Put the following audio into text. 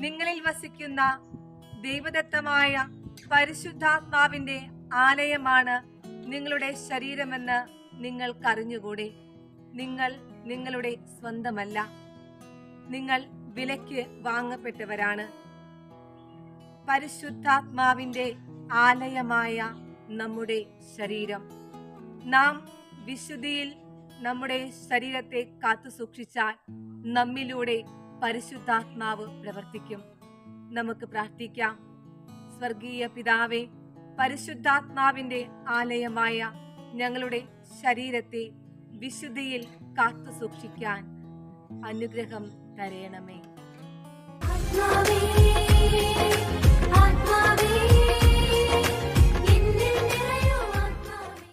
നിങ്ങളിൽ വസിക്കുന്ന ദൈവദത്തമായ പരിശുദ്ധാത്മാവിന്റെ ആലയമാണ് നിങ്ങളുടെ ശരീരമെന്ന് നിങ്ങൾക്കറിഞ്ഞുകൂടെ? നിങ്ങൾ നിങ്ങളുടെ സ്വന്തമല്ല. നിങ്ങൾ വിലയ്ക്ക് വാങ്ങപ്പെട്ടവരാണ്. പരിശുദ്ധാത്മാവിന്റെ ആലയമായ നമ്മുടെ ശരീരം. നാം വിശുദ്ധിയിൽ നമ്മുടെ ശരീരത്തെ കാത്തു സൂക്ഷിച്ചാൽ നമ്മിലൂടെ പരിശുദ്ധാത്മാവ് പ്രവർത്തിക്കും. നമുക്ക് പ്രാർത്ഥിക്കാം. സ്വർഗീയ പിതാവെ പരിശുദ്ധാത്മാവിന്റെ ആലയമായ ഞങ്ങളുടെ ശരീരത്തെ വിശുദ്ധിയിൽ കാത്തു സൂക്ഷിക്കാൻ അനുഗ്രഹം തരയണമേ